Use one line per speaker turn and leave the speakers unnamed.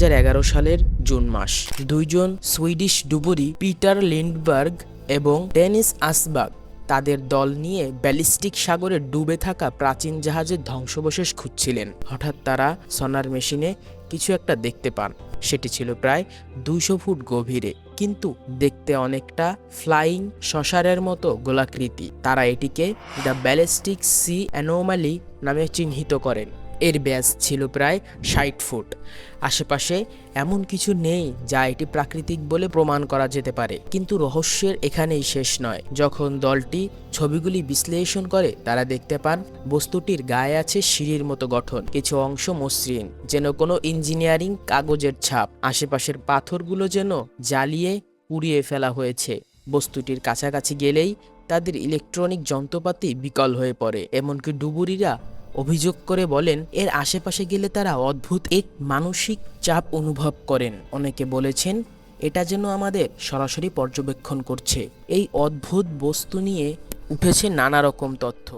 সালের জুন মাস। দুইজন Swedish ডুবুরি Peter লিন্ডবার্গ এবং ডেনিস আসবাগ তাদের দল নিয়ে ব্যালিস্টিক সাগরে ডুবে থাকা প্রাচীন জাহাজের ধ্বংসবশেষ খুঁজছিলেন। হঠাৎ তারা সনার মেশিনে কিছু একটা দেখতে পান। সেটি ছিল প্রায় দুইশো ফুট গভীরে, কিন্তু দেখতে অনেকটা ফ্লাইং শশারের মতো গোলাকৃতি। তারা এটিকে দ্য ব্যালিস্টিক সি অ্যানোমালি নামে চিহ্নিত করেন। এর ব্যাস ছিল প্রায় ষাট ফুট। আশেপাশে এমন কিছু নেই যা এটি প্রাকৃতিক বলে প্রমাণ করা যেতে পারে। কিন্তু রহস্যের এখানেই শেষ নয়। যখন দলটি ছবিগুলি বিশ্লেষণ করে, তারা দেখতে পান বস্তুটির গায়ে আছে সিঁড়ির মতো গঠন, কিছু অংশ মসৃণ, যেন কোনো ইঞ্জিনিয়ারিং কাগজের ছাপ। আশেপাশের পাথরগুলো যেন জ্বালিয়ে পুড়িয়ে ফেলা হয়েছে। বস্তুটির কাছাকাছি গেলেই তাদের ইলেকট্রনিক যন্ত্রপাতি বিকল হয়ে পড়ে। এমনকি ডুবুরিরা অভিযোগ করে বলেন, এর আশেপাশে গেলে তারা অদ্ভুত এক মানসিক চাপ অনুভব করেন। অনেকে বলেছেন, এটা যেন আমাদের সরাসরি পর্যবেক্ষণ করছে। এই অদ্ভুত বস্তু নিয়ে উঠেছে নানা রকম তথ্য।